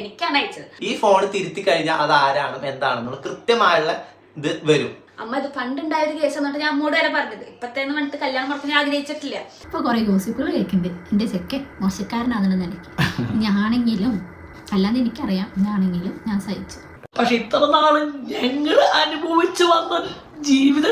എനിക്കാണ് അയച്ചത്. ഈ ഫോൺ തിരുത്തി കഴിഞ്ഞാൽ അത് ആരാണ് എന്താണെന്നുള്ള കൃത്യമായുള്ള ഇത് വരും. അമ്മ ഇത് പണ്ടുണ്ടായ ഒരു കേസ് എന്നിട്ട് ഞാൻ അമ്മോട് വരെ പറഞ്ഞത്. ഇപ്പത്തേന്ന് പറഞ്ഞിട്ട് കല്യാണം മുടക്കാൻ ഞാൻ ആഗ്രഹിച്ചിട്ടില്ല. ഇപ്പൊ കുറെ ഗോസിപ്പുകൾ കേൾക്കുന്നുണ്ട്. എന്റെ ചെക്കൻ മോശക്കാരനാണെന്ന് നിലയ്ക്ക്. ഞാനെങ്കിലും അല്ലാതെ എനിക്കറിയാം ഞാനെങ്കിലും ഞാൻ സഹിച്ചു. പക്ഷെ ഇത്ര നാൾ ഞങ്ങൾ അനുഭവിച്ചു വന്ന ജീവിതം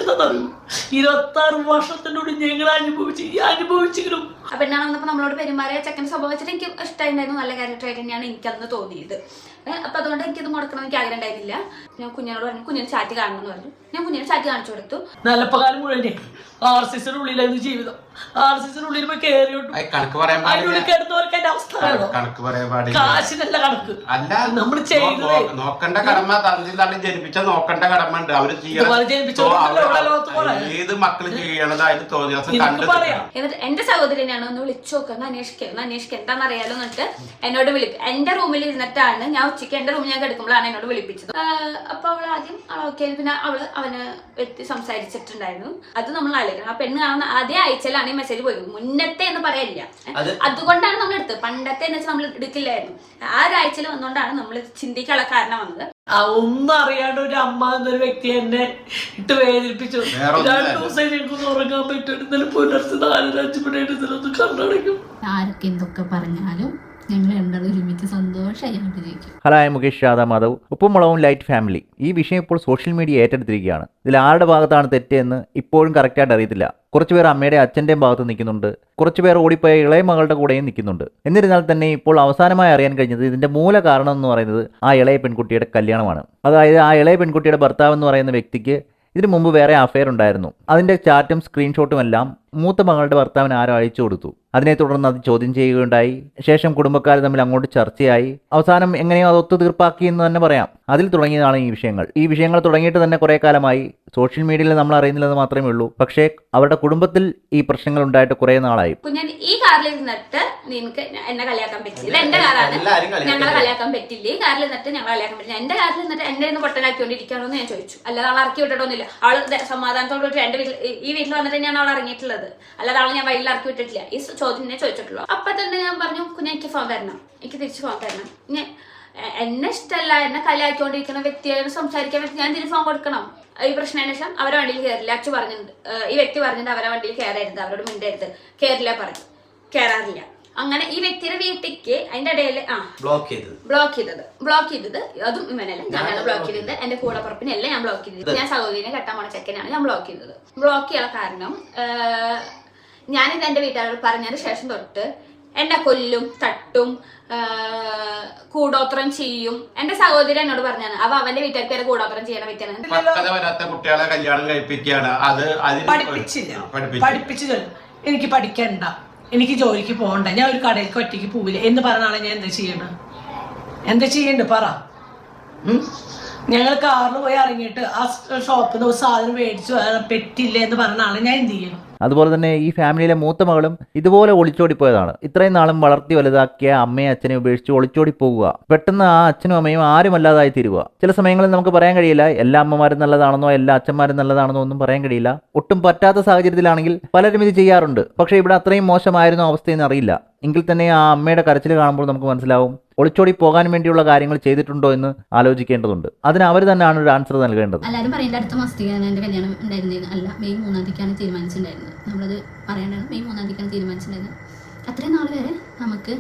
ഇരുപത്തി ആറ് വർഷത്തിനുള്ളിൽ ഞങ്ങൾ അനുഭവിച്ച് ഈ അനുഭവിച്ചെങ്കിലും ആ പെണ്ണാണ് വന്നപ്പോൾ നമ്മളോട് പെരുമാറിയ ചെക്കൻ സ്വഭാവം വെച്ചിട്ട് എനിക്ക് ഇഷ്ടമായിരുന്നു നല്ല ക്യാരക്ടറായിട്ട് തന്നെയാണ് എനിക്കന്ന് തോന്നിയത്. അപ്പോൾ അപ്പൊ അതുകൊണ്ട് എനിക്കത് മുടക്കണം എനിക്ക് ആഗ്രഹം ഉണ്ടായിരുന്നില്ല. ഞാൻ കുഞ്ഞിനോട് പറഞ്ഞു കുഞ്ഞിന് ചാറ്റ് കാണണം എന്ന് പറഞ്ഞു. ഞാൻ കുഞ്ഞിന് ചാറ്റ് കാണിച്ചു കൊടുത്തു. നിലപ്പകാലം മുഴുവൻ ആർ സിസിനുള്ളിലായിരുന്നു ജീവിതം. ആർ സി കയറിയോട്ട് കണക്ക് പറയാൻ കണക്ക് പറയാൻ പാടില്ല. കാശിനല്ല കണക്ക്. അല്ല നമ്മൾ ചെയ്തത് നോക്കണ്ട കടമ തന്നി തള്ളി ജനിപ്പിച്ച നോക്കണ്ട കടമ ഉണ്ട് അവർ. ഏത് മക്കൾ ചെയ്യണത് അതിന് തോന്നിയ ദിവസം എനിക്ക് കണ്ടത് പറയാം. എന്നിട്ട് എന്റെ സഹോദരനാണ് ഒന്ന് വിളിച്ചു നോക്കുക ഒന്ന് അന്വേഷിക്കുക ഒന്ന് അന്വേഷിക്കുക എന്താണെന്ന് അറിയാലോ എന്നിട്ട് എന്നോട് വിളിപ്പ് എന്റെ റൂമിൽ ഇരുന്നിട്ടാണ് ഞാൻ ഉച്ചയ്ക്ക് എന്റെ റൂമിൽ ഞാൻ കിടക്കുമ്പോഴാണ് എന്നോട് വിളിപ്പിച്ചത്. അപ്പൊ അവൾ ആദ്യം ഓക്കെ പിന്നെ അവൾ അവന് വ്യക്തി സംസാരിച്ചിട്ടുണ്ടായിരുന്നു. അത് നമ്മൾ ആലോചിക്കണം. ആ പെണ്ണ് കാണുന്ന അതേ ആഴ്ചയിലാണ് ഈ മെസ്സേജ് പോയത്. മുന്നത്തെ എന്ന് പറയില്ല. അത് അതുകൊണ്ടാണ് നമ്മൾ എടുത്തത്. പണ്ടത്തെ എന്ന് വെച്ചാൽ നമ്മൾ എടുക്കില്ലായിരുന്നു. ആ ഒരാഴ്ചയിൽ വന്നുകൊണ്ടാണ് നമ്മൾ ചിന്തിക്കാനുള്ള കാരണം വന്നത്. ആ ഒന്നും അറിയാണ്ട് ഒരു അമ്മ എന്നൊരു വ്യക്തി എന്നെ ഇട്ട് വേദനിപ്പിച്ചു. രണ്ടു. ദിവസം എനിക്കൊന്നും ഉറങ്ങാൻ പറ്റും ഇന്നലെ പുലർച്ചെ നാലര അഞ്ചു ഇതിലൊന്ന് കണ്ണടയ്ക്കും. ആരൊക്കെ എന്തൊക്കെ പറഞ്ഞാലും ഞങ്ങൾ ഹലോ ഐ മുകേഷ് യാദവ് മാധവ് ഉപ്പുമുളവും ലൈറ്റ് ഫാമിലി ഈ വിഷയം ഇപ്പോൾ സോഷ്യൽ മീഡിയ ഏറ്റെടുത്തിരിക്കുകയാണ്. ഇതിൽ ആരുടെ ഭാഗത്താണ് തെറ്റെന്ന് ഇപ്പോഴും കറക്റ്റായിട്ട് അറിയത്തില്ല. കുറച്ചുപേർ അമ്മയുടെ അച്ഛന്റെയും ഭാഗത്ത് നിൽക്കുന്നുണ്ട്. കുറച്ചുപേർ ഓടിപ്പോയ ഇളയ മകളുടെ കൂടെയും നിൽക്കുന്നുണ്ട്. എന്നിരുന്നാൽ തന്നെ ഇപ്പോൾ അവസാനമായി അറിയാൻ കഴിഞ്ഞത് ഇതിന്റെ മൂല കാരണം എന്ന് പറയുന്നത് ആ ഇളയ പെൺകുട്ടിയുടെ കല്യാണമാണ്. അതായത് ആ ഇളയ പെൺകുട്ടിയുടെ ഭർത്താവ് എന്ന് പറയുന്ന വ്യക്തിക്ക് ഇതിനു മുമ്പ് വേറെ അഫയർ ഉണ്ടായിരുന്നു. അതിന്റെ ചാറ്റും സ്ക്രീൻഷോട്ടും എല്ലാം മൂത്ത മകളുടെ ഭർത്താവിന് ആരോ അയച്ചു കൊടുത്തു. അതിനെ തുടർന്ന് അത് ചോദ്യം ചെയ്യുകയുണ്ടായി. ശേഷം കുടുംബക്കാർ തമ്മിൽ അങ്ങോട്ട് ചർച്ചയായി. അവസാനം എങ്ങനെയോ അത് ഒത്തു തീർപ്പാക്കി എന്ന് തന്നെ പറയാം. അതിൽ തുടങ്ങിയതാണ് ഈ വിഷയങ്ങൾ. ഈ വിഷയങ്ങൾ തുടങ്ങിയിട്ട് തന്നെ കുറേ കാലമായി. സോഷ്യൽ മീഡിയയിൽ നമ്മൾ അറിയുന്നില്ലെന്ന് മാത്രമേ ഉള്ളൂ. പക്ഷേ അവരുടെ കുടുംബത്തിൽ ഈ പ്രശ്നങ്ങൾ ഉണ്ടായിട്ട് കുറേ നാളായി. കുഞ്ഞൻ ഈ കാറിൽ ഇരുന്നിട്ട് നിനക്ക് എന്നെ കളിയാക്കാൻ പറ്റില്ല. ഇത് എന്റെ കാറാണ്. ഞങ്ങളെ കളിയാക്കാൻ പറ്റില്ല. ഈ കാറിൽ നിന്നിട്ട് ഞങ്ങളെ കളിയാക്കാൻ പറ്റില്ല. എന്റെ കാറിൽ നിന്നിട്ട് എന്റെ നിന്ന് പൊട്ടനാക്കിക്കൊണ്ടിരിക്കുകയാണോ എന്ന് ഞാൻ ചോദിച്ചു. അല്ലാതെ ആൾ ഇറക്കി വിട്ടിട്ടൊന്നുമില്ല. ആൾ സമാധാനത്തോട് കൂടി എന്റെ വീട്ടിൽ ഈ- വീട്ടിൽ വന്നിട്ട് ഞാൻ ആൾ ഇറങ്ങിയിട്ടുള്ളത്. അല്ലാതെ ആൾ ഞാൻ വഴിയിൽ ഇറക്കി വിട്ടിട്ടില്ല. ഈ ചോദ്യം ഞാൻ ചോദിച്ചിട്ടുള്ളൂ. അപ്പൊ തന്നെ ഞാൻ പറഞ്ഞു കുഞ്ഞു എനിക്ക് ഫോൺ തരണം. എനിക്ക് തിരിച്ച് ഫോൺ തരണം. ഞാൻ എന്നെ ഇഷ്ടമല്ല എന്നെ കളിയാക്കിക്കൊണ്ടിരിക്കുന്ന വ്യക്തിയോട് സംസാരിക്കാൻ വേണ്ടി ഞാൻ തിരിഫോൺ ഫോൺ കൊടുക്കണം. ഈ പ്രശ്നത്തിന് ശേഷം അവരെ വണ്ടിയിൽ കയറില്ല അച്ഛൻ പറഞ്ഞിട്ടുണ്ട് ഈ വ്യക്തി പറഞ്ഞിട്ട് അവരെ വണ്ടിയിൽ കയറരുത് അവരോട് മിണ്ടരുത്. കയറില്ല പറഞ്ഞു. കയറാറില്ല അങ്ങനെ ഈ വ്യക്തിയുടെ വീട്ടിലേക്ക് അതിന്റെ ഇടയിൽ ആ ബ്ലോക്ക് ചെയ്തത്. ബ്ലോക്ക് ചെയ്തത്. ബ്ലോക്ക് ചെയ്തത്. അതും ഇവനല്ല ഞാനാണ് ബ്ലോക്ക് ചെയ്തത്. എന്റെ കൂടെ പുറപ്പിനല്ല ഞാൻ ബ്ലോക്ക് ചെയ്തത്. ഞാൻ സഹോദരിനെ കെട്ടാൻ പോണ ചെക്കനാണ് ഞാൻ ബ്ലോക്ക് ചെയ്തത്. ബ്ലോക്ക് ചെയ്യാൻ കാരണം ഞാനിത് എന്റെ വീട്ടുകാരോട് പറഞ്ഞതിന് ശേഷം തൊട്ട് എന്നെ കൊല്ലും തട്ടും കൂടോത്രം ചെയ്യും. എന്റെ സഹോദരി എന്നോട് പറഞ്ഞാണ്. അപ്പൊ അവന്റെ വീട്ടുകാർക്ക് വരെ കൂടോത്രം ചെയ്യണ വ്യക്തിയാണ്. പക്വത വരാത്ത കുട്ടികളെ കല്യാണം കഴിപ്പിക്കുകയാണ്. അത് പഠിപ്പിച്ചില്ല. എനിക്ക് പഠിക്കണ്ട. എനിക്ക് ജോലിക്ക് പോകണ്ട. ഞാൻ ഒരു കടയിലേക്ക് ഒറ്റയ്ക്ക് പോവില്ല. എന്ന് പറഞ്ഞാണ് ഞാൻ എന്താ ചെയ്യണം? എന്താ ചെയ്യണ്ട? പറ? ഞങ്ങൾ കാറിൽ പോയി ഇറങ്ങിയിട്ട് ആ ഷോപ്പിൽ നിന്ന് സാധനം മേടിച്ചു. പെറ്റില്ല എന്ന് പറഞ്ഞാണ് ഞാൻ എന്ത് ചെയ്യണം അതുപോലെ തന്നെ ഈ ഫാമിലിയിലെ മൂത്ത മകളും ഇതുപോലെ ഒളിച്ചോടിപ്പോയതാണ്. ഇത്രയും നാളും വളർത്തി വലുതാക്കിയ അമ്മയും അച്ഛനെ ഉപേക്ഷിച്ച് ഒളിച്ചോടി പോകുക പെട്ടെന്ന് ആ അച്ഛനും അമ്മയും ആരുമല്ലാതായി തീരുക. ചില സമയങ്ങളിൽ നമുക്ക് പറയാൻ കഴിയില്ല എല്ലാ അമ്മമാരും നല്ലതാണെന്നോ എല്ലാ അച്ഛന്മാരും നല്ലതാണെന്നോ ഒന്നും പറയാൻ കഴിയില്ല. ഒട്ടും പറ്റാത്ത സാഹചര്യത്തിലാണെങ്കിൽ പലരും ഇത് ചെയ്യാറുണ്ട്. പക്ഷേ ഇവിടെ അത്രയും മോശമായിരുന്നു അവസ്ഥയെന്ന് അറിയില്ല. എങ്കിൽ തന്നെ ആ അമ്മയുടെ കരച്ചിൽ കാണുമ്പോൾ നമുക്ക് മനസ്സിലാവും ഒളിച്ചോടി പോകാൻ വേണ്ടിയുള്ള കാര്യങ്ങൾ ചെയ്തിട്ടുണ്ടോ എന്ന് ആലോചിക്കേണ്ടതുണ്ട്. അതിന് അവർ തന്നെയാണ് ഒരു ആൻസർ നൽകേണ്ടത്. പറയേണ്ട അടുത്ത കല്യാണം അല്ല മെയ് മെയ് അത്രയും നാൾ വരെ നമുക്ക്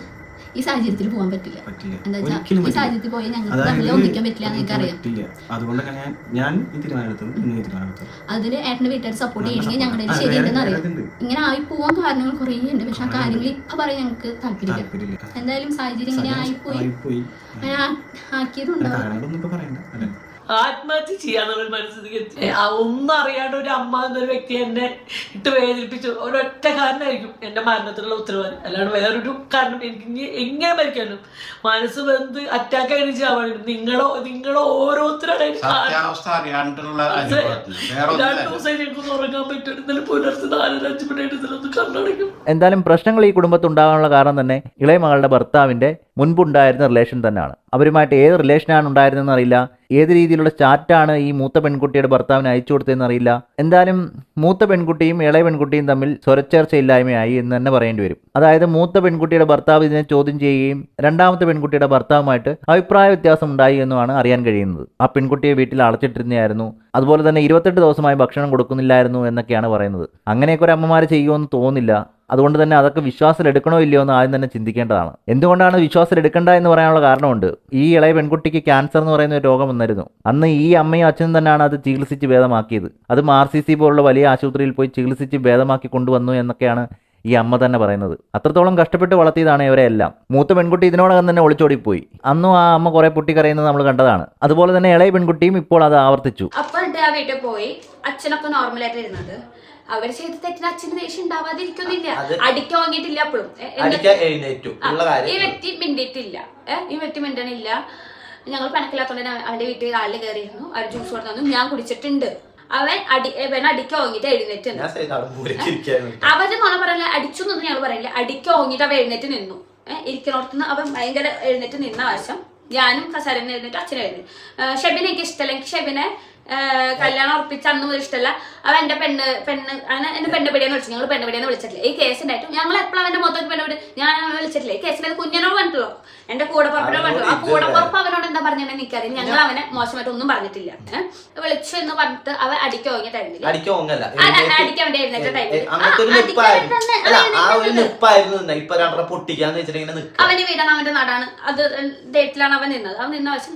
ഈ സാഹചര്യത്തിൽ പോകാൻ പറ്റില്ല. എന്താ വെച്ചാൽ ഈ. സാഹചര്യത്തിൽ പോയി ഞങ്ങൾക്ക് തമ്മിൽ ഒന്നിക്കാൻ പറ്റില്ല എന്ന് അറിയാം അതിൽ ഏട്ടന്റെ വീട്ടുകാർ സപ്പോർട്ട് ചെയ്യണമെങ്കിൽ ഞങ്ങളുടെ ശരിയുണ്ടെന്ന് അറിയാം. ഇങ്ങനെ ആയി പോകാൻ കാരണങ്ങൾ കുറേ ഉണ്ട്. പക്ഷെ ആ കാര്യങ്ങൾ ഇപ്പൊ പറയാൻ ഞങ്ങൾക്ക് താല്പര്യമില്ല. എന്തായാലും സാഹചര്യം ഇങ്ങനെ ആയിപ്പോയി. അങ്ങനെ ആക്കിയതുണ്ടാവും ആത്മഹത്യ ചെയ്യാന്നുള്ള മനസ്സിലേക്ക് എത്തി. ആ ഒന്നും അറിയാണ്ട് ഒരു അമ്മ എന്നൊരു വ്യക്തി എന്നെ ഇട്ട് വേദനിപ്പിച്ചു. ഒരൊറ്റ കാരണമായിരിക്കും എന്റെ മരണത്തിനുള്ള ഉത്തരവാദി അല്ലാണ്ട് വേറൊരു കാരണം എനിക്ക് ഇനി എങ്ങനെ മരിക്കാനും. മനസ്സ് വെന്ത് അറ്റാക്ക് ആയിട്ട് ചെയ്യാൻ നിങ്ങളോ നിങ്ങളോ ഓരോരുത്തരുടെ സത്യാവസ്ഥ അറിയാണ്ടുള്ള അനുഭവത്തിൽ. വേറെ രണ്ടു ഒന്നും ദിവസം എനിക്കൊന്നും ഉറങ്ങാൻ പറ്റും ഇന്നലെ പുലർച്ചെ നാലര അഞ്ചു മണിയായിട്ട് ഇതിലൊന്ന് കണ്ണടയ്ക്കും. എന്തായാലും പ്രശ്നങ്ങൾ ഈ കുടുംബത്തുണ്ടാകാനുള്ള കാരണം തന്നെ ഇളയ മകളുടെ ഭർത്താവിന്റെ മുൻപുണ്ടായിരുന്ന റിലേഷൻ തന്നെയാണ്. അവരുമായിട്ട് ഏത് റിലേഷനാണ് ഉണ്ടായിരുന്നതെന്ന് അറിയില്ല. ഏത് രീതിയിലുള്ള ചാറ്റാണ് ഈ മൂത്ത പെൺകുട്ടിയുടെ ഭർത്താവിന് അയച്ചു കൊടുത്തതെന്ന് അറിയില്ല. എന്തായാലും മൂത്ത പെൺകുട്ടിയും ഇളയ പെൺകുട്ടിയും തമ്മിൽ സ്വരച്ചേർച്ചയില്ലായ്മയായി എന്ന് തന്നെ പറയേണ്ടി വരും. അതായത് മൂത്ത പെൺകുട്ടിയുടെ ഭർത്താവ് ഇതിനെ ചോദ്യം ചെയ്യുകയും രണ്ടാമത്തെ പെൺകുട്ടിയുടെ ഭർത്താവുമായിട്ട് അഭിപ്രായ വ്യത്യാസം ഉണ്ടായി എന്നുമാണ് അറിയാൻ കഴിയുന്നത്. ആ പെൺകുട്ടിയെ വീട്ടിൽ അടച്ചിട്ടിരുന്നതായിരുന്നു. അതുപോലെ തന്നെ ഇരുപത്തെട്ട് ദിവസമായി ഭക്ഷണം കൊടുക്കുന്നില്ലായിരുന്നു എന്നൊക്കെയാണ് പറയുന്നത്. അങ്ങനെയൊക്കെ ഒരു അമ്മമാർ ചെയ്യുമെന്ന് തോന്നുന്നില്ല. അതുകൊണ്ട് തന്നെ അതൊക്കെ വിശ്വാസം എടുക്കണോ ഇല്ലയോ എന്ന് ആദ്യം തന്നെ ചിന്തിക്കേണ്ടതാണ്. എന്തുകൊണ്ടാണ് വിശ്വാസം എടുക്കേണ്ട എന്ന് പറയാനുള്ള കാരണമുണ്ട്. ഈ ഇളയ പെൺകുട്ടിക്ക് ക്യാൻസർ എന്ന് പറയുന്ന ഒരു രോഗം വന്നിരുന്നു. അന്ന് ഈ അമ്മയും അച്ഛനും തന്നെയാണ് അത് ചികിത്സിച്ച് ഭേദമാക്കിയത്. അത് ആർ സി സി പോലുള്ള വലിയ ആശുപത്രിയിൽ പോയി ചികിത്സിച്ച് ഭേദമാക്കി കൊണ്ടുവന്നു എന്നൊക്കെയാണ് ഈ അമ്മ തന്നെ പറയുന്നത്. അത്രത്തോളം കഷ്ടപ്പെട്ട് വളർത്തിയതാണ് ഇവരെ എല്ലാം. മൂത്ത പെൺകുട്ടി ഇതിനോടകം തന്നെ ഒളിച്ചോടിപ്പോയി. അന്നും ആ അമ്മ കുറെ പൊട്ടി പൊട്ടിക്കരയുന്നത് നമ്മൾ കണ്ടതാണ്. അതുപോലെ തന്നെ ഇളയ പെൺകുട്ടിയും ഇപ്പോൾ അത് ആവർത്തിച്ചു. അപ്പോൾ വീട്ടിൽ പോയി. അച്ഛനൊക്കെ നോർമലായിട്ട് ഇരുന്നത്. അവർ ചെയ്ത തെറ്റിന് അച്ഛന് ദേഷ്യം ഉണ്ടാവാതിരിക്കുന്നില്ല അടിക്കാൻ വാങ്ങിയിട്ടില്ല അപ്പോഴും ഈ വ്യക്തി മിണ്ടിയിട്ടില്ല. ഏഹ് ഈ വ്യക്തി മിണ്ടണില്ല. ഞങ്ങൾ പണക്കില്ലാത്തോണ്ട് അവന്റെ വീട്ടിൽ കാലിൽ കയറിയിരുന്നു. അവർ ജ്യൂസ് കൊടുത്തു ഞാൻ കുടിച്ചിട്ടുണ്ട്. അവൻ അടി ഇവൻ അടിക്കാൻ വാങ്ങിട്ട് എഴുന്നേറ്റ് നിന്നു. അവന്റെ നുണ പറയല അടിച്ചു എന്ന് ഞങ്ങൾ പറയില്ല. അടിക്കാൻ വാങ്ങിട്ട് അവൻ എഴുന്നേറ്റ് നിന്നു. ഏഹ് ഇരിക്കണോടത്തുനിന്ന് അവൻ ഭയങ്കര എഴുന്നേറ്റ് നിന്ന വശം ഞാനും കസാരനെ എഴുന്നേറ്റ് അച്ഛനെ എഴുന്നേറ്റ്. ഷെബിനെ എനിക്ക് ഇഷ്ടമല്ല എനിക്ക് ഷെബിനെ കല്യാണം ഉറപ്പിച്ച അന്ന് മുതൽ ഇഷ്ടമല്ല അവൻ എന്റെ പെണ്ണ് പെണ്ണ് അങ്ങനെ എന്റെ പെണ്ണ് പിടിയെന്ന് വിളിച്ചു. ഞങ്ങൾ പെണ്ണ് പിടിയെന്ന് വിളിച്ചിട്ടില്ല. ഈ കേസ് ഉണ്ടായിട്ടും. ഞങ്ങൾ എപ്പോഴും അവന്റെ മൊത്തം പെണ്ണ് പിടി ഞാൻ അവനെ വിളിച്ചിട്ടില്ല. ഈ കേസിൽ കുഞ്ഞനോട് പറഞ്ഞിട്ടുള്ളൂ. എന്റെ കൂടെ പുറപ്പിനോട് പറഞ്ഞിട്ടുള്ളൂ. ആ കൂടെ പുറപ്പ് അവനോട് എന്താ പറഞ്ഞെന്ന് എനിക്കറിയാം ഞങ്ങൾ അവനെ മോശമായിട്ട് ഒന്നും പറഞ്ഞിട്ടില്ല. വിളിച്ചു എന്ന് പറഞ്ഞിട്ട് അവൻ അടിക്കാൻ അവന് ടൈമിൽ വേണ്ടി എഴുന്നേറ്റ ടൈമിൽ പൊട്ടിക്കാന്ന് അവന്റെ വീടാണ് അവന്റെ നാടാണ്. അത് ഡേറ്റിലാണ് അവൻ നിന്നത്. അവൻ നിന്ന വശം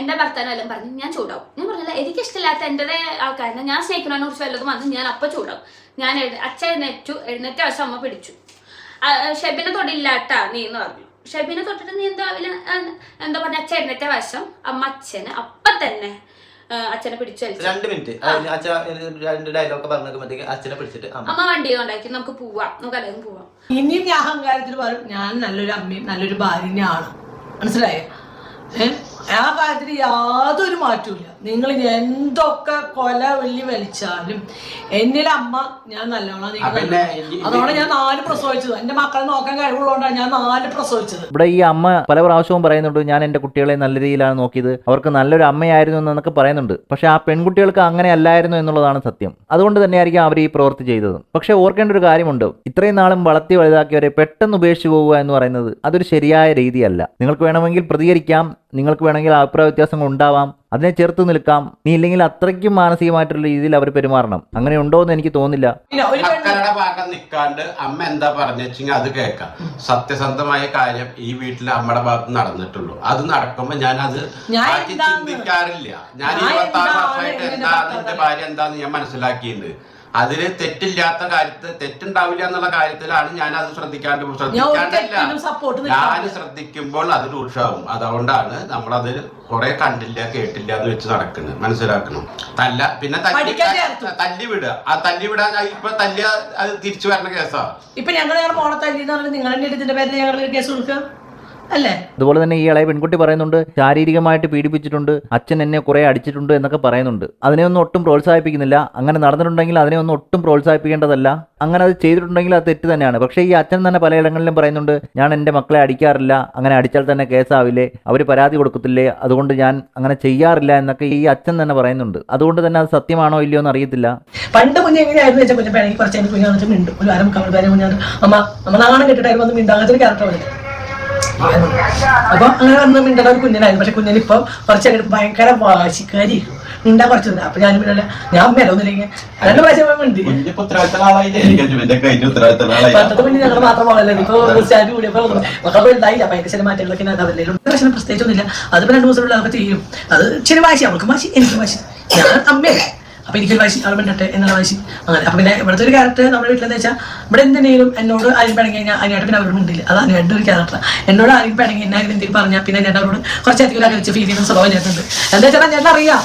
എന്റെ ഭർത്താവിനെല്ലാം പറഞ്ഞു ഞാൻ ചൂടാവും. എനിക്ക് ഇഷ്ടമില്ലാത്ത എന്റെ ആൾക്കാരിനെ ഞാൻ സ്നേഹിക്കുന്നതിനെ കുറിച്ച് വല്ലതും വന്ന് ഞാൻ അപ്പം ചൂടാവും ഞാൻ അച്ഛൻ എഴുന്നേറ്റു എഴുന്നേറ്റ വശം അമ്മ പിടിച്ചു. ഷെബിനെ തൊടില്ലാട്ടാ നീ എന്ന് പറഞ്ഞു. ഷെബിനെ തൊട്ടിട്ട് നീ എന്താ എന്താ പറഞ്ഞ? അച്ഛൻ എഴുന്നേറ്റ വശം അമ്മ അച്ഛനെ അപ്പം തന്നെ അച്ഛനെ പിടിച്ചു രണ്ട് മിനിറ്റ്. രണ്ട് ഡയലോഗ് പറഞ്ഞേക്കുമ്പോഴത്തേക്ക് അച്ഛനെ പിടിച്ചിട്ട്. അമ്മ. അമ്മ വണ്ടി കൊണ്ടാക്കി. നമുക്ക് പോവാം. നമുക്ക് അല്ലെങ്കിൽ പോവാം. ഇനിയും ഞാൻ അഹങ്കാരത്തിൽ പറയും ഞാൻ നല്ലൊരു അമ്മയും നല്ലൊരു ഭാര്യയാണ് മനസ്സിലായോ? ഏ? ആ കാര്യത്തിൽ യാതൊരു മാറ്റമില്ല നിങ്ങൾ എന്തൊക്കെ കൊല വെള്ളി വലിച്ചാലും എന്നിലെ അമ്മ ഞാൻ നല്ലോണം അതുകൊണ്ട് ഞാൻ നാല് പ്രസവിച്ചത്. എന്റെ മക്കളെ നോക്കാൻ കഴിവുള്ളതുകൊണ്ടാണ് ഞാൻ നാല് പ്രസവിച്ചത്. ഇവിടെ ഈ അമ്മ പല പ്രാവശ്യവും പറയുന്നുണ്ട് ഞാൻ എന്റെ കുട്ടികളെ നല്ല രീതിയിലാണ് നോക്കിയത്. അവർക്ക് നല്ലൊരു അമ്മയായിരുന്നു എന്നൊക്കെ പറയുന്നുണ്ട്. പക്ഷെ ആ പെൺകുട്ടികൾക്ക് അങ്ങനെ അല്ലായിരുന്നു എന്നുള്ളതാണ് സത്യം. അതുകൊണ്ട് തന്നെയായിരിക്കും അവർ ഈ പ്രവൃത്തി ചെയ്തത്. പക്ഷെ ഓർക്കേണ്ട ഒരു കാര്യമുണ്ട്. ഇത്രയും നാളും വളർത്തി വലുതാക്കിയവരെ പെട്ടെന്ന് ഉപേക്ഷിച്ചു പോവുക എന്ന് പറയുന്നത് അതൊരു ശരിയായ രീതിയല്ല. നിങ്ങൾക്ക് വേണമെങ്കിൽ പ്രതികരിക്കാം. നിങ്ങൾക്ക് വേണമെങ്കിൽ അഭിപ്രായ വ്യത്യാസങ്ങൾ ഉണ്ടാവാം അതിനെ ചെറുത്ത് നിൽക്കാം. നീ ഇല്ലെങ്കിൽ അത്രയ്ക്കും മാനസികമായിട്ടുള്ള രീതിയിൽ അവർ പെരുമാറണം. അങ്ങനെ ഉണ്ടോ എന്ന് എനിക്ക് തോന്നില്ല മക്കളുടെ ഭാഗം നിൽക്കാണ്ട് അമ്മ എന്താ പറഞ്ഞെച്ചെങ്കിൽ അത് കേൾക്കാം. സത്യസന്ധമായ കാര്യം ഈ വീട്ടിൽ അമ്മയുടെ ഭാഗത്ത് നടന്നിട്ടുള്ളൂ. അത് നടക്കുമ്പോ ഞാൻ അത് ചിന്തിക്കാറില്ല. ഞാൻ ഞാൻ ഇരുപത്തി ആറ് വർഷമായിട്ട് എന്താ എന്റെ ഭാര്യ എന്താന്ന് ഞാൻ മനസ്സിലാക്കിയിട്ടുണ്ട്. അതിന് തെറ്റില്ലാത്ത കാര്യത്തിൽ തെറ്റുണ്ടാവില്ല എന്നുള്ള കാര്യത്തിലാണ് ഞാൻ അത് ശ്രദ്ധിക്കാണ്ട് ശ്രദ്ധിക്കാണ്ടല്ല ഞാൻ ശ്രദ്ധിക്കുമ്പോൾ അത് രൂക്ഷമാവും അതുകൊണ്ടാണ് നമ്മളത് കുറെ കണ്ടില്ല കേട്ടില്ല എന്ന് വെച്ച് നടക്കുന്നത് മനസ്സിലാക്കണം? തല്ല പിന്നെ തല്ലി തല്ലി വിടുക. ആ തല്ലി വിടാൻ ഇപ്പൊ തല്ലി അത് തിരിച്ചു വരണ കേസാ. ഇപ്പൊ ഞങ്ങൾ മോളെ തല്ലി എന്ന് പറഞ്ഞാൽ തന്നെ ഇതിന്റെ പേരിൽ ഞങ്ങൾ കേസ് കൊടുക്കുക അല്ലേ? അതുപോലെ തന്നെ ഈ ഇളയ പെൺകുട്ടി പറയുന്നുണ്ട് ശാരീരികമായിട്ട് പീഡിപ്പിച്ചിട്ടുണ്ട് അച്ഛൻ എന്നെ കുറെ അടിച്ചിട്ടുണ്ട് എന്നൊക്കെ പറയുന്നുണ്ട്. അതിനെ ഒന്നും ഒട്ടും പ്രോത്സാഹിപ്പിക്കുന്നില്ല. അങ്ങനെ നടന്നിട്ടുണ്ടെങ്കിൽ അതിനെ ഒന്നും ഒട്ടും പ്രോത്സാഹിപ്പിക്കേണ്ടതല്ല. അങ്ങനെ അത് ചെയ്തിട്ടുണ്ടെങ്കിൽ അത് തെറ്റ് തന്നെയാണ്. പക്ഷേ ഈ അച്ഛൻ തന്നെ പലയിടങ്ങളിലും പറയുന്നുണ്ട് ഞാൻ എന്റെ മക്കളെ അടിക്കാറില്ല അങ്ങനെ അടിച്ചാൽ തന്നെ കേസാവില്ലേ അവർ പരാതി കൊടുക്കത്തില്ലേ അതുകൊണ്ട് ഞാൻ അങ്ങനെ ചെയ്യാറില്ല എന്നൊക്കെ ഈ അച്ഛൻ തന്നെ പറയുന്നുണ്ട്. അതുകൊണ്ട് തന്നെ അത് സത്യമാണോ ഇല്ലയോ എന്ന് അറിയത്തില്ല. പണ്ട് കുഞ്ഞ് എങ്ങനെയായിരുന്നു വെച്ചാൽ കുഞ്ഞ് പിണങ്ങി കുറച്ച് കുഞ്ഞു മിണ്ടും. ഒരു വാരം മുക്കാൽ പേരെ കുഞ്ഞാണ് അമ്മ അമ്മ നാണം കെട്ടിട്ടായിരുന്നു വന്ന് മിണ്ടാ അങ്ങനത്തെ ക്യാരക്ടർ വന്നിട്ട് അപ്പൊ അങ്ങനെ വന്ന് മിണ്ടണ ഒരു കുഞ്ഞിനായിരുന്നു. പക്ഷെ കുഞ്ഞിന് ഇപ്പം കുറച്ച് അങ്ങനെ ഭയങ്കര വാശിക്കാരി. മിണ്ടാ കുറച്ച് അപ്പൊ ഞാൻ മിണ്ടല്ല ഞാൻ മിണ്ടി. ഉത്തരവാദിത്തമുള്ള ആളായി. പണ്ടത്തെ കുഞ്ഞ് ഞങ്ങൾ മാത്രം പോകല്ലേ ഇപ്പൊ സ്റ്റാൻഡ് കൂടിയപ്പോ മക്കൾ ഉണ്ടായില്ല അപ്പൊ അതിന്റെ ചില മാറ്റങ്ങളൊക്കെ ഞാൻ പ്രശ്നം പ്രത്യേകിച്ചൊന്നുമില്ല. അതിപ്പോ രണ്ടു ദിവസം അതൊക്കെ ചെയ്യും. അത് ചില വാശി. അവൾക്ക് വാശി. എനിക്ക് വാശി. ഞാൻ അമ്മയല്ലേ? അപ്പൊ എനിക്കൊരു വയസ്സിൽ ആൾ മിണ്ടട്ടെ എന്നുള്ള വയസ്സിൽ അങ്ങനെ. അപ്പൊ പിന്നെ ഇവിടുത്തെ ഒരു ക്യാരക്ടർ നമ്മുടെ വീട്ടിലെന്ന് വെച്ചാൽ ഇവിടെ എന്തെങ്കിലും എന്നോട് ആരും പിണങ്ങി കഴിഞ്ഞാൽ അതിനായിട്ട് പിന്നെ അവരോട് മിണ്ടില്ല. അതാണ് എന്റെ ഒരു ക്യാരക്ടർ എന്നോട് ആരും പിണങ്ങി എന്നെ എന്തെങ്കിലും പറഞ്ഞാൽ പിന്നെ ഞാൻ അവരോട് കുറച്ചധികം അകലിച്ച് ഫീൽ ചെയ്യുന്ന സ്വഭാവം ചേട്ടുണ്ട് എന്താ വെച്ചാൽ ഞാൻ അറിയാം.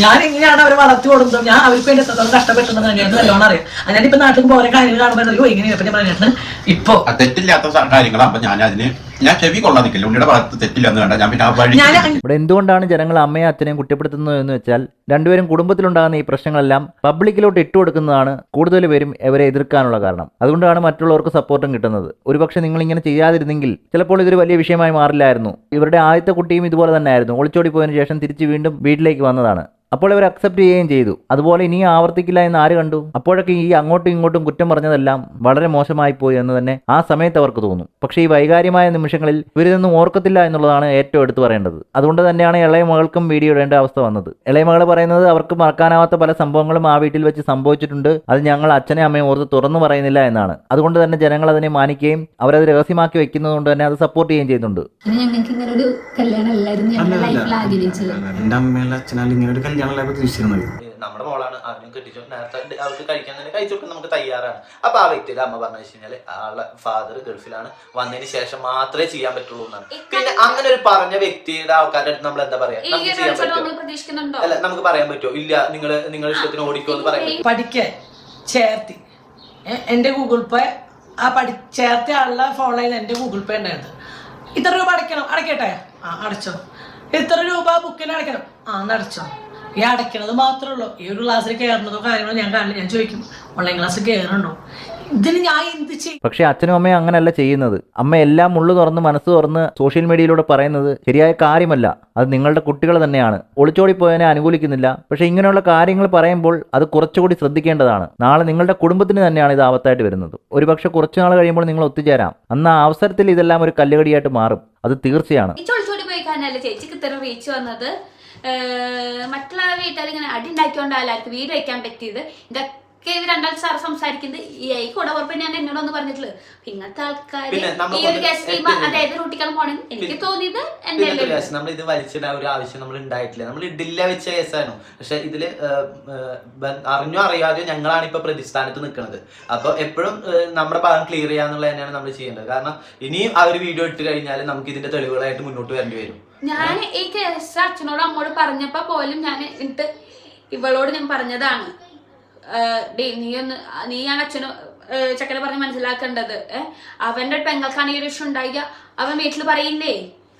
ഞാൻ എങ്ങനെയാണ് അവരെ വളർത്തി കൊടുത്തത് ഞാൻ അവർക്ക് വേണ്ടി എത്രത്തോളം കഷ്ടപ്പെട്ടുണ്ടെന്ന് ഞാൻ നല്ലോണം അറിയാം. അതിനായിട്ട് ഇപ്പൊ നാട്ടിൽ പോരെ കാര്യങ്ങൾ കാണുമ്പോൾ അയ്യോ ഇങ്ങനെ ഇപ്പൊ ഞാൻ പറഞ്ഞിട്ട് ഇപ്പൊ തെറ്റില്ലാത്ത കാര്യങ്ങളാണ് അപ്പൊ ഞാൻ അതിന് ഞാൻ ചെവി കൊള്ളാൻ നിൽക്കില്ല. ഉണ്ണിയുടെ ഭാഗത്ത് തെറ്റില്ലെന്ന് വേണ്ട ഞാൻ പിന്നെ ആ വഴി ഇവിടെ എന്തുകൊണ്ടാണ് ജനങ്ങൾ അമ്മയെ അച്ഛനെയും കുറ്റപ്പെടുത്തുന്നത് എന്ന് വെച്ചാൽ രണ്ടുപേരും കുടുംബത്തിലുണ്ടാകുന്ന ഈ പ്രശ്നങ്ങളെല്ലാം പബ്ലിക്കിലോട്ട് ഇട്ടു കൊടുക്കുന്നതാണ് കൂടുതൽ പേരും ഇവരെ എതിർക്കാനുള്ള കാരണം. അതുകൊണ്ടാണ് മറ്റുള്ളവർക്ക് സപ്പോർട്ടും കിട്ടുന്നത്. ഒരുപക്ഷെ നിങ്ങൾ ഇങ്ങനെ ചെയ്യാതിരുന്നെങ്കിൽ ചിലപ്പോൾ ഇതൊരു വലിയ വിഷയമായി മാറില്ലായിരുന്നു. ഇവരുടെ ആദ്യത്തെ കുട്ടിയും ഇതുപോലെ തന്നെ ആയിരുന്നു ഒളിച്ചോടി പോയതിനു ശേഷം തിരിച്ച് വീണ്ടും വീട്ടിലേക്ക് വന്നതാണ്. അപ്പോൾ ഇവർ അക്സെപ്റ്റ് ചെയ്യുകയും ചെയ്തു. അതുപോലെ ഇനി ആവർത്തിക്കില്ല എന്ന് ആര് കണ്ടു? അപ്പോഴൊക്കെ ഈ അങ്ങോട്ടും ഇങ്ങോട്ടും കുറ്റം പറഞ്ഞതെല്ലാം വളരെ മോശമായി പോയി എന്ന് തന്നെ ആ സമയത്ത് അവർക്ക് തോന്നും. പക്ഷേ ഈ വൈകാര്യമായ നിമിഷങ്ങളിൽ ഇവരിതൊന്നും ഓർക്കത്തില്ല എന്നുള്ളതാണ് ഏറ്റവും എടുത്തു പറയേണ്ടത്. അതുകൊണ്ട് തന്നെയാണ് ഇളയ മകൾക്കും വീഡിയോ ഇടേണ്ട അവസ്ഥ വന്നത്. ഇളയ മകൾ പറയുന്നത് അവർക്ക് മറക്കാനാവാത്ത പല സംഭവങ്ങളും ആ വീട്ടിൽ വെച്ച് സംഭവിച്ചിട്ടുണ്ട്. അത് ഞങ്ങൾ അച്ഛനെ അമ്മയും ഓർത്ത് തുറന്നു പറയുന്നില്ല എന്നാണ്. അതുകൊണ്ട് തന്നെ ജനങ്ങൾ അതിനെ മാനിക്കുകയും അവരത് രഹസ്യമാക്കി വെക്കുന്നത് കൊണ്ട് തന്നെ അത് സപ്പോർട്ട് ചെയ്യുകയും ചെയ്യുന്നുണ്ട് പിന്നെ ഞങ്ങൾക്ക് ഇങ്ങനെ ഒരു കല്യാണം അല്ലായിരുന്നു തിരിച്ചിരുന്നത് നമ്മുടെ മോളാണ് അവനും കെട്ടിച്ചു നേരത്തെ അവർക്ക് കഴിക്കാൻ തന്നെ കഴിച്ചു കൊടുക്കാൻ നമുക്ക് തയ്യാറാണ്. അപ്പൊ ആ വ്യക്തിയുടെ അമ്മ പറഞ്ഞു വെച്ച് കഴിഞ്ഞാൽ ആളെ ഫാദർ ഗൾഫിലാണ്. വന്നതിന് ശേഷം മാത്രമേ ചെയ്യാൻ പറ്റുള്ളൂ എന്നാണ്. പിന്നെ അങ്ങനെ ഒരു പറഞ്ഞ വ്യക്തിയുടെ ആൾക്കാരുടെ അടുത്ത് നമ്മൾ എന്താ പറയാ നമുക്ക് ചെയ്യാൻ നമ്മൾ പറ്റുമോ? അല്ല നമുക്ക് പറയാൻ പറ്റുമോ? ഇല്ല നിങ്ങൾ നിങ്ങൾ ഇഷ്ടത്തിന് ഓടിക്കോ എന്ന് പറയാം? പഠിക്കാൻ ചേർത്തി. എന്റെ എന്റെ ഗൂഗിൾ പേ ആ പഠി ചേർത്ത ആളുടെ ഫോണിൽ എന്റെ എന്റെ ഗൂഗിൾ പേ ഉണ്ടായിരുന്നു. ഇത്ര രൂപ അടയ്ക്കണം. അടയ്ക്കട്ടെ? ആ അടച്ചോ. ഇത്ര രൂപ ബുക്കിന് അടയ്ക്കണം. ആ അടച്ചോ. ഈ അടയ്ക്കണത് മാത്രമേ ഉള്ളൂ. ഈ ഒരു ക്ലാസ്സിൽ കയറുന്നതോ കാര്യങ്ങളോ ഞാൻ കാണില്ല. ഞാൻ ചോദിക്കും ഓൺലൈൻ ക്ലാസ് കയറണോ ഇതിന് ഞാൻ എന്ത് ചെയ്യും? പക്ഷേ അച്ഛനും അമ്മയും അങ്ങനെയല്ല ചെയ്യുന്നത്. അമ്മ എല്ലാം ഉള്ളു തുറന്ന് മനസ്സ് തുറന്ന് സോഷ്യൽ മീഡിയയിലൂടെ പറയുന്നത് ശരിയായ കാര്യമല്ല. അത് നിങ്ങളുടെ കുട്ടികൾ തന്നെയാണ്. ഒളിച്ചോടി പോയതിനെ അനുകൂലിക്കുന്നില്ല. പക്ഷേ ഇങ്ങനെയുള്ള കാര്യങ്ങൾ പറയുമ്പോൾ അത് കുറച്ചുകൂടി ശ്രദ്ധിക്കേണ്ടതാണ്. നാളെ നിങ്ങളുടെ കുടുംബത്തിന് തന്നെയാണ് ഇത് ആപത്തായിട്ട് വരുന്നത്. ഒരുപക്ഷെ കുറച്ചു നാൾ കഴിയുമ്പോൾ നിങ്ങൾ ഒത്തുചേരാം. അന്ന് ആ അവസരത്തിൽ ഇതെല്ലാം ഒരു കല്ലുകടിയായിട്ട് മാറും. അത് തീർച്ചയാണ്. ചേച്ചിക്ക് ഇത്ര റീച്ച് വന്നത് മറ്റുള്ള വീട്ടുകാർ ഇങ്ങനെ അടി ഉണ്ടാക്കിയോണ്ടല്ല എല്ലാവർക്കും വീട് വയ്ക്കാൻ പറ്റിയത്. ഇതൊക്കെ ഇത് രണ്ടാൾ സാർ സംസാരിക്കുന്നത് ഈ കൂടെ ഉറപ്പ് ഞാൻ എന്നോടൊന്ന് പറഞ്ഞിട്ടുള്ളത്. ഇങ്ങനത്തെ ആൾക്കാർ ഈ ഒരു ഗസ്റ്റ് അതായത് റൂട്ടിക്കാൻ പോണെങ്കിൽ എനിക്ക് തോന്നിയത് എന്റെ നമ്മൾ ഇത് വലിച്ചിടാൻ ഒരു ആവശ്യം നമ്മൾ ഉണ്ടായിട്ടില്ല. നമ്മൾ ഇടില്ല വെച്ച കേസായിരുന്നു പക്ഷെ ഇതിൽ അറിഞ്ഞോ അറിയാതെയോ ഞങ്ങളാണ് ഇപ്പൊ പ്രതിസ്ഥാനത്ത് നിൽക്കുന്നത് അപ്പൊ എപ്പോഴും നമ്മുടെ ഭാഗം ക്ലിയർ ചെയ്യാന്നുള്ളത് തന്നെയാണ് നമ്മൾ ചെയ്യേണ്ടത്. കാരണം ഇനിയും ആ ഒരു വീഡിയോ ഇട്ട് കഴിഞ്ഞാൽ നമുക്ക് ഇതിന്റെ തെളിവുകളായിട്ട് മുന്നോട്ട് വരേണ്ടി വരും. ഞാൻ ഈ കേസ് അച്ഛനോട് അമ്മോട് പറഞ്ഞപ്പോ പോലും ഞാൻ എന്നിട്ട് ഇവളോട് ഞാൻ പറഞ്ഞതാണ്. ഡേ നീ ഒന്ന് നീ ഞാൻ അച്ഛനോ ചക്കനെ പറഞ്ഞ് മനസ്സിലാക്കേണ്ടത്. അവന്റെ പെങ്ങൾക്കാണ് ഈ ഒരു ഇഷ്യൂ ഉണ്ടായിക അവൻ വീട്ടിൽ പറയില്ലേ?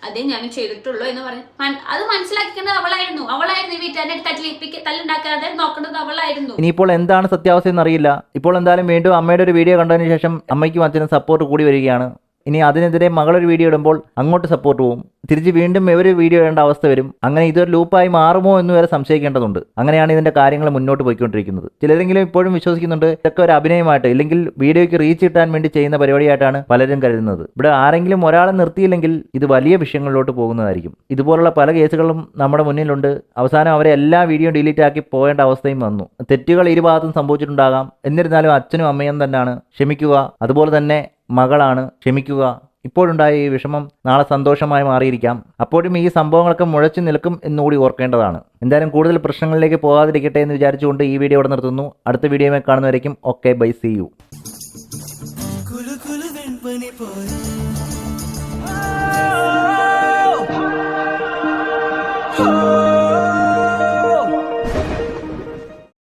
അതേ ഞാൻ ചെയ്തിട്ടുള്ളൂ എന്ന് പറഞ്ഞ് അത് മനസ്സിലാക്കേണ്ടത് അവളായിരുന്നു. അവളായിരുന്നു വീട്ടുകാരുടെ അടുത്ത് തല്ലിപ്പിക്ക് തല്ലുണ്ടാക്കാതെ നോക്കേണ്ടത് അവളായിരുന്നു. ഇനിയിപ്പോൾ എന്താണ് സത്യാവസ്ഥ എന്നറിയില്ല ഇപ്പോൾ എന്തായാലും വീണ്ടും അമ്മയുടെ ഒരു വീഡിയോ കണ്ടതിന് ശേഷം അമ്മയ്ക്കും അച്ഛനും സപ്പോർട്ട് കൂടി വരികയാണ്. ഇനി അതിനെതിരെ മകളൊരു വീഡിയോ ഇടുമ്പോൾ അങ്ങോട്ട് സപ്പോർട്ട് പോവും. തിരിച്ച് വീണ്ടും ഇവർ വീഡിയോ ഇടേണ്ട അവസ്ഥ വരും. അങ്ങനെ ഇതൊരു ലൂപ്പായി മാറുമോ എന്ന് വരെ സംശയിക്കേണ്ടതുണ്ട്. അങ്ങനെയാണ് ഇതിന്റെ കാര്യങ്ങൾ മുന്നോട്ട് പോയിക്കൊണ്ടിരിക്കുന്നത്. ചിലരെങ്കിലും ഇപ്പോഴും വിശ്വസിക്കുന്നുണ്ട് ഇതൊക്കെ ഒരു അഭിനയമായിട്ട് ഇല്ലെങ്കിൽ വീഡിയോയ്ക്ക് റീച്ച് കിട്ടാൻ വേണ്ടി ചെയ്യുന്ന പരിപാടിയായിട്ടാണ് പലരും കരുതുന്നത്. ഇവിടെ ആരെങ്കിലും ഒരാളെ നിർത്തിയില്ലെങ്കിൽ ഇത് വലിയ വിഷയങ്ങളിലോട്ട് പോകുന്നതായിരിക്കും. ഇതുപോലുള്ള പല കേസുകളും നമ്മുടെ മുന്നിലുണ്ട്. അവസാനം അവരെ എല്ലാ വീഡിയോ ഡിലീറ്റ് ആക്കി പോകേണ്ട അവസ്ഥയും വന്നു. തെറ്റുകൾ ഇരുഭാഗത്തും സംഭവിച്ചിട്ടുണ്ടാകാം. എന്നിരുന്നാലും അച്ഛനും അമ്മയും തന്നെയാണ് ക്ഷമിക്കുക. അതുപോലെ തന്നെ മകളാണ് ക്ഷമിക്കുക. ഇപ്പോഴുണ്ടായ ഈ വിഷമം നാളെ സന്തോഷമായി മാറിയിരിക്കാം. അപ്പോഴും ഈ സംഭവങ്ങളൊക്കെ മുഴച്ചു നിൽക്കും എന്നുകൂടി ഓർക്കേണ്ടതാണ്. എന്തായാലും കൂടുതൽ പ്രശ്നങ്ങളിലേക്ക് പോകാതിരിക്കട്ടെ എന്ന് വിചാരിച്ചുകൊണ്ട് ഈ വീഡിയോ ഇവിടെ നിർത്തുന്നു. അടുത്ത വീഡിയോയിൽ കാണുന്നവരേക്കും ഓക്കെ ബൈ സി യു. കുലു